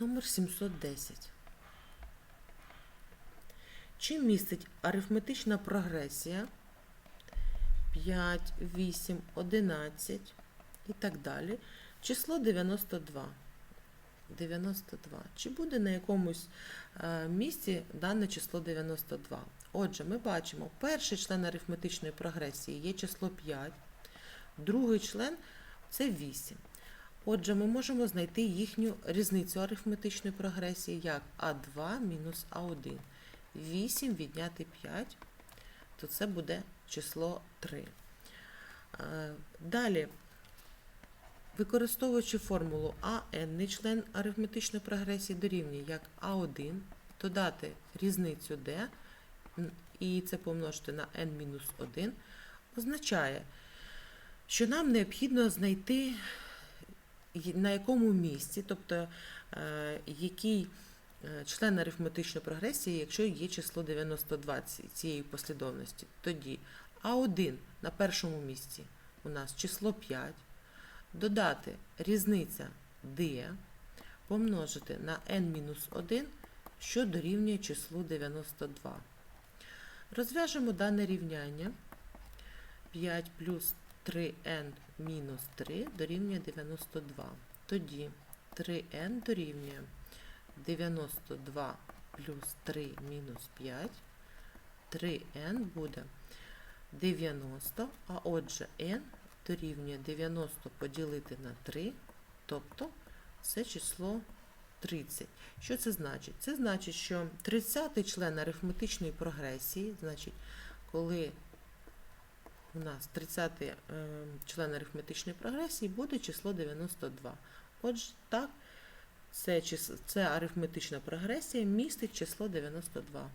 Номер 710. Чим містить арифметична прогресія 5, 8, 11 і так далі. Число 92. 92. Чи буде на якомусь е, місці дане число 92? Отже, ми бачимо, перший член арифметичної прогресії є число 5, другий член це 8. Отже, ми можемо знайти їхню різницю арифметичної прогресії як А2 мінус А1. 8 відняти 5, то це буде число 3. Е, Далі, використовуючи формулу АН, член арифметичної прогресії дорівнює як А1, додати різницю d, і це помножити на n-1, означає, що нам необхідно знайти на якому місці, тобто е, який е, член арифметичної прогресії, якщо є число 92 цієї послідовності. Тоді А1 на першому місці у нас число 5, додати різниця d, помножити на n-1, що дорівнює числу 92. Розв'яжемо дане рівняння. 5 плюс 3n мінус 3 дорівнює 92. Тоді 3n дорівнює 92 плюс 3 мінус 5. 3n буде 90, а отже n дорівнює 90 поділити на 3, тобто це число 30. Що це значить? Це значить, що 30-й член арифметичної прогресії, значить, коли у нас 30 е, член арифметичної прогресії буде число 92. Отже, так, це, це арифметична прогресія містить число 92.